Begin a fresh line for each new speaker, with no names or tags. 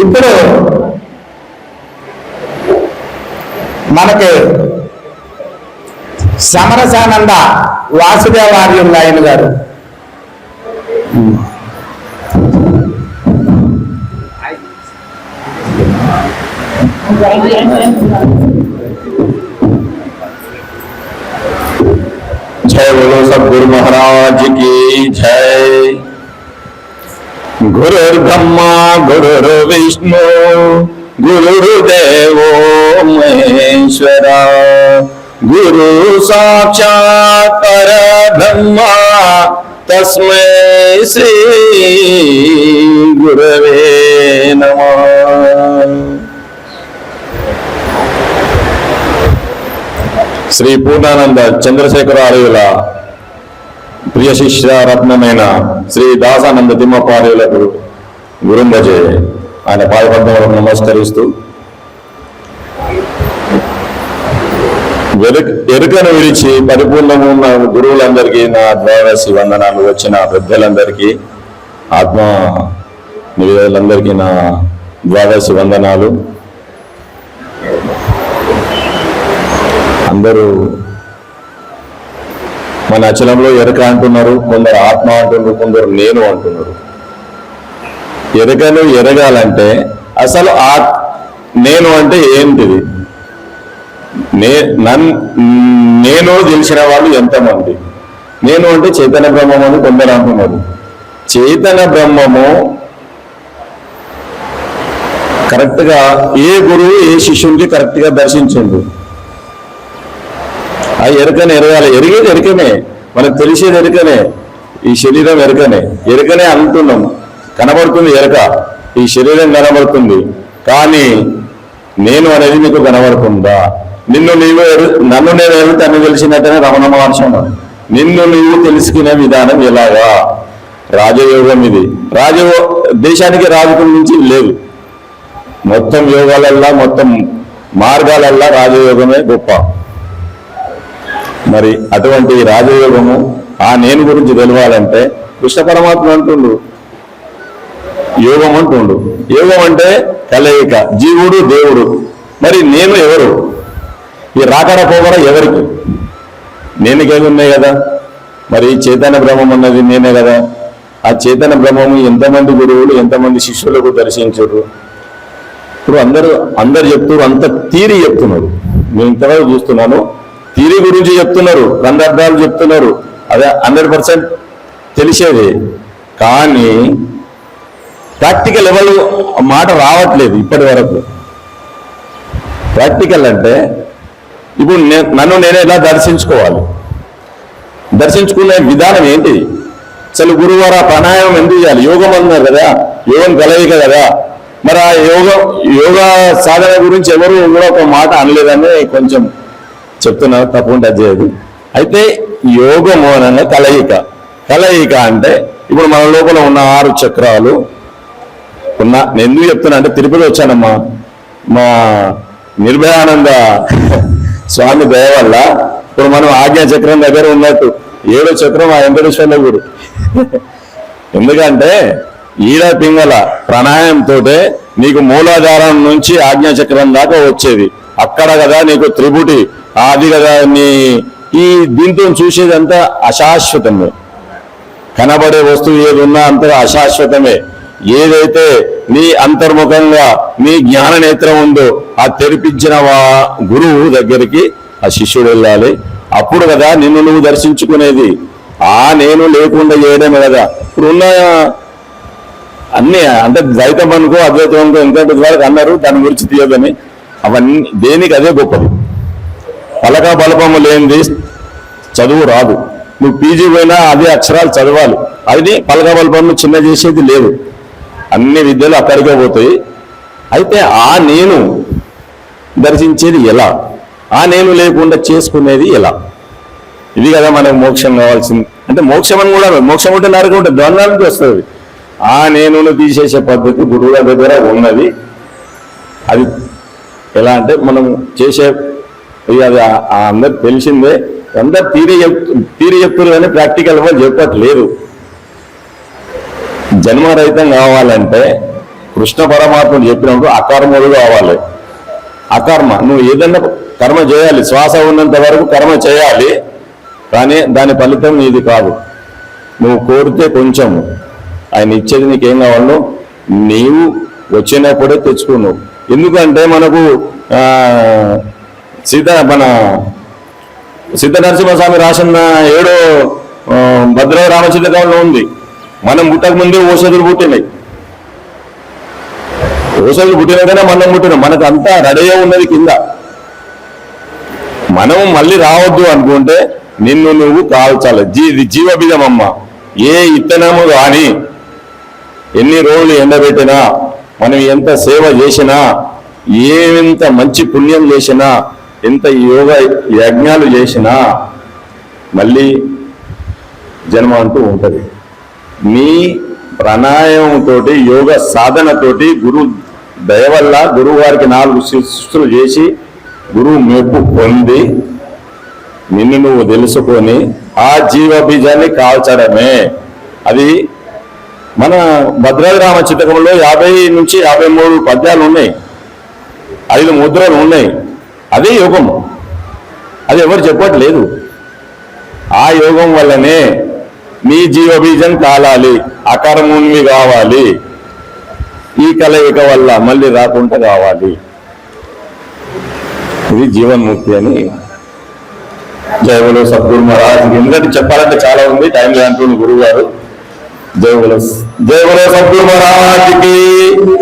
ఇప్పుడు మనకి సమరసానంద వాసుదేవార్యులు ఆయన గారు జయ గురు సద్గురు गुरु महाराज की గురుర్బ్రహ్మా గురు విష్ణు గురుదేవో మహేశ్వర గురు సాక్షాత్ పరబ్రహ్మ తస్మై శ్రీ గురవే నమ శ్రీ పూర్ణానంద చంద్రశేఖర ఆలయుల ప్రియ రత్నమైన శ్రీ దాసానంద తిమ్మపార్యులకు గురుందజే ఆయన పాదపద్మలకు నమస్కరిస్తూ ఎరుకను విడిచి పరిపూర్ణము గురువులందరికీ నా ద్వాదశి వందనాలు వచ్చిన పెద్దలందరికీ ఆత్మ నివేదలందరికీ నా ద్వాదశి వందనాలు అందరూ మన అచలంలో ఎరక అంటున్నారు కొందరు ఆత్మ అంటున్నారు కొందరు నేను అంటున్నారు ఎరకను ఎరగాలంటే అసలు ఆ నేను అంటే ఏంటిది నే నన్ నేను తెలిసిన వాళ్ళు ఎంతమంది నేను అంటే చైతన్య బ్రహ్మము అని కొందరు అంటున్నారు చైతన్య బ్రహ్మము కరెక్ట్గా ఏ గురువు ఏ శిష్యునికి కరెక్ట్గా దర్శించండు ఆ ఎరుకనే ఎరగాలి ఎరిగేది ఎరకనే మనకు తెలిసేది ఎరుకనే ఈ శరీరం ఎరుకనే ఎరుకనే అంటున్నాం కనబడుతుంది ఎరక ఈ శరీరం కనబడుతుంది కానీ నేను అనేది నీకు కనబడుతుందా నిన్ను నీవు ఎరు నన్ను నేను ఎరు తను తెలిసినట్టనే రమణ మహర్షి నిన్ను నీవు తెలుసుకునే విధానం ఎలాగా రాజయోగం ఇది రాజయో దేశానికి రాజకం నుంచి లేవు మొత్తం యోగాలల్లా మొత్తం మార్గాలల్లా రాజయోగమే గొప్ప మరి అటువంటి రాజయోగము ఆ నేను గురించి తెలియాలంటే కృష్ణ పరమాత్మ అంటుండు యోగం అంటుండు యోగం అంటే కలయిక జీవుడు దేవుడు మరి నేను ఎవరు ఈ రాకడా పోకడ ఎవరికి నేను ఉన్నాయి కదా మరి చైతన్య బ్రహ్మం అన్నది నేనే కదా ఆ చైతన్య బ్రహ్మము ఎంతమంది గురువులు ఎంతమంది శిష్యులకు దర్శించరు ఇప్పుడు అందరూ అందరు చెప్తున్నారు అంత తీరి చెప్తున్నారు నేను ఇంతవరకు చూస్తున్నాను తీరి గురించి చెప్తున్నారు రంధ్రార్థాలు చెప్తున్నారు అదే హండ్రెడ్ పర్సెంట్ తెలిసేది కానీ ప్రాక్టికల్ ఎవరు మాట రావట్లేదు ఇప్పటి వరకు ప్రాక్టికల్ అంటే ఇప్పుడు నన్ను నేను ఎలా దర్శించుకోవాలి దర్శించుకునే విధానం ఏంటి అసలు గురువారు ఆ ప్రాణాయామం ఎందుకు చేయాలి యోగం అన్నారు కదా యోగం కలయిక కదా మరి ఆ యోగ యోగా సాధన గురించి ఎవరు కూడా ఒక మాట అనలేదని కొంచెం చెప్తున్నా తప్పకుండా చేయదు అయితే యోగము అనగా కలయిక కలయిక అంటే ఇప్పుడు మన లోపల ఉన్న ఆరు చక్రాలు ఉన్న నేను ఎందుకు చెప్తున్నా అంటే తిరుపతి వచ్చానమ్మా మా నిర్భయానంద స్వామి దయ వల్ల ఇప్పుడు మనం ఆజ్ఞా చక్రం దగ్గర ఉన్నట్టు ఏడో చక్రం ఆ వెంకటేశ్వర్ల గురు ఎందుకంటే ఈడ పింగళ ప్రాణాయంతో నీకు మూలాధారం నుంచి ఆజ్ఞా చక్రం దాకా వచ్చేది అక్కడ కదా నీకు త్రిపుటి అది కదా నీ ఈ దీంతో చూసేదంతా అశాశ్వతమే కనబడే వస్తువు ఏది ఉన్నా అంత అశాశ్వతమే ఏదైతే నీ అంతర్ముఖంగా నీ జ్ఞాన నేత్రం ఉందో ఆ తెరిపించిన వా గురువు దగ్గరికి ఆ శిష్యుడు వెళ్ళాలి అప్పుడు కదా నిన్ను నువ్వు దర్శించుకునేది ఆ నేను లేకుండా చేయడమే కదా ఇప్పుడున్న అన్నీ అంటే ద్వైతం అనుకో అద్వైతం అనుకో ఎందుకంటే ద్వారా అన్నారు దాని గురించి తీయదని అవన్నీ దేనికి అదే గొప్పది పలక బలపము లేనిది చదువు రాదు నువ్వు పీజీ పోయినా అదే అక్షరాలు చదవాలి అది పలక బలపము చిన్న చేసేది లేదు అన్ని విద్యలు అక్కడికే పోతాయి అయితే ఆ నేను దర్శించేది ఎలా ఆ నేను లేకుండా చేసుకునేది ఎలా ఇది కదా మనకు మోక్షం కావాల్సింది అంటే మోక్షం అని కూడా మోక్షం ఉంటే నరకం ఉంటుంది ద్వంద్వానికి వస్తుంది ఆ నేను తీసేసే పద్ధతి గురువుల దగ్గర ఉన్నది అది ఎలా అంటే మనం చేసే అది అందరు తెలిసిందే అందరు తీరే చెప్తు తీరు చెప్తారు కానీ ప్రాక్టికల్ వాళ్ళు చెప్పట్లేదు జన్మరహితం కావాలంటే కృష్ణ పరమాత్ముడు చెప్పినప్పుడు అకర్మలు కావాలి అకర్మ నువ్వు ఏదన్నా కర్మ చేయాలి శ్వాస ఉన్నంత వరకు కర్మ చేయాలి కానీ దాని ఫలితం నీది కాదు నువ్వు కోరితే కొంచెము ఆయన ఇచ్చేది నీకేం కావాలో నీవు వచ్చినప్పుడే తెచ్చుకున్నావు ఎందుకంటే మనకు సీత మన సిద్ధ నరసింహస్వామి రాసిన ఏడో భద్ర రామచంద్రకాలంలో ఉంది మనం పుట్టక ముందే ఓషధులు పుట్టినాయి ఓషధులు పుట్టినాకనే మనం పుట్టినాం మనకు అంతా రెడీగా ఉన్నది కింద మనం మళ్ళీ రావద్దు అనుకుంటే నిన్ను నువ్వు కాల్చాలి జీ ఇది జీవబిజం అమ్మ ఏ ఇత్తనము కానీ ఎన్ని రోజులు ఎండబెట్టినా మనం ఎంత సేవ చేసినా ఏంత మంచి పుణ్యం చేసినా ఎంత యోగ యజ్ఞాలు చేసినా మళ్ళీ జన్మ అంటూ ఉంటుంది మీ తోటి యోగ సాధనతోటి గురు దయ వల్ల గురువు వారికి నాలుగు శిస్తులు చేసి గురువు మెప్పు పొంది నిన్ను నువ్వు తెలుసుకొని ఆ జీవ బీజాన్ని కాల్చడమే అది మన రామ చితకంలో యాభై నుంచి యాభై మూడు పద్యాలు ఉన్నాయి ఐదు ముద్రలు ఉన్నాయి అదే యోగం అది ఎవరు చెప్పట్లేదు ఆ యోగం వల్లనే మీ జీవబీజం కాలాలి అకరముని కావాలి ఈ కలయిక వల్ల మళ్ళీ రాకుండా కావాలి ఇది జీవన్ముక్తి అని జయవలో సద్గురు మహారాజ్ ఎందుకంటే చెప్పాలంటే చాలా ఉంది టైం లేనంటున్న గురువు గారు జయవలో जय बोलो की